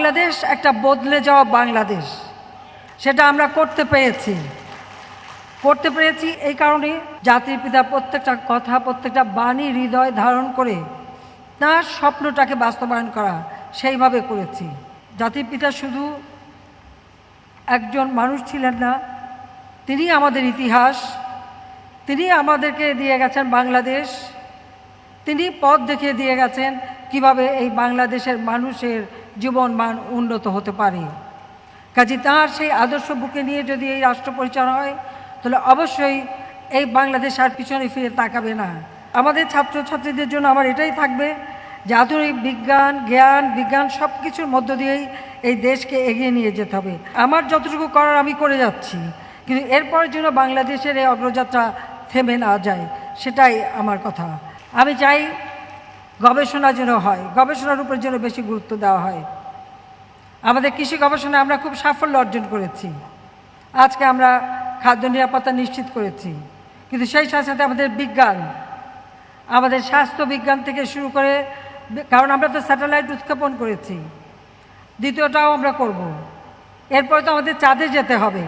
বাংলাদেশ একটা বদলে যাওয়া বাংলাদেশ। সেটা আমরা করতে পেরেছি। করতে পেরেছি এই কারণে জাতির পিতা প্রত্যেকটা কথা, প্রত্যেকটা বাণী হৃদয় ধারণ করে তার স্বপ্নটাকে বাস্তবায়ন করা সেইভাবে করেছি। জাতির পিতা শুধু একজন মানুষ ছিলেন না, তিনি আমাদের ইতিহাস, তিনি আমাদেরকে দিয়ে গেছেন বাংলাদেশ, তিনি পথ দেখিয়ে দিয়ে গেছেন কীভাবে এই বাংলাদেশের মানুষের জীবন মান উন্নত হতে পারে। কাজে তাঁর সেই আদর্শ বুকে নিয়ে যদি এই রাষ্ট্র পরিচালনা হয়, তাহলে অবশ্যই এই বাংলাদেশ আর পিছনে ফিরে তাকাবে না। আমাদের ছাত্রছাত্রীদের জন্য আমার এটাই থাকবে যে আধুনিক বিজ্ঞান, জ্ঞান, বিজ্ঞান সব কিছুর মধ্য দিয়েই এই দেশকে এগিয়ে নিয়ে যেতে হবে। আমার যতটুকু করার আমি করে যাচ্ছি, কিন্তু এরপরের জন্য বাংলাদেশের এই অগ্রযাত্রা থেমে না যায়, সেটাই আমার কথা। আমি চাই গবেষণা যেন হয়, গবেষণার উপর যেন বেশি গুরুত্ব দেওয়া হয়। আমাদের কৃষি গবেষণায় আমরা খুব সাফল্য অর্জন করেছি। আজকে আমরা খাদ্য নিরাপত্তা নিশ্চিত করেছি। কিন্তু সেই সাথে সাথে আমাদের বিজ্ঞান, আমাদের স্বাস্থ্য বিজ্ঞান থেকে শুরু করে, কারণ আমরা তো স্যাটেলাইট উৎক্ষেপণ করেছি। দ্বিতীয়টাও আমরা করব। এরপরে তো আমাদের চাঁদে যেতে হবে।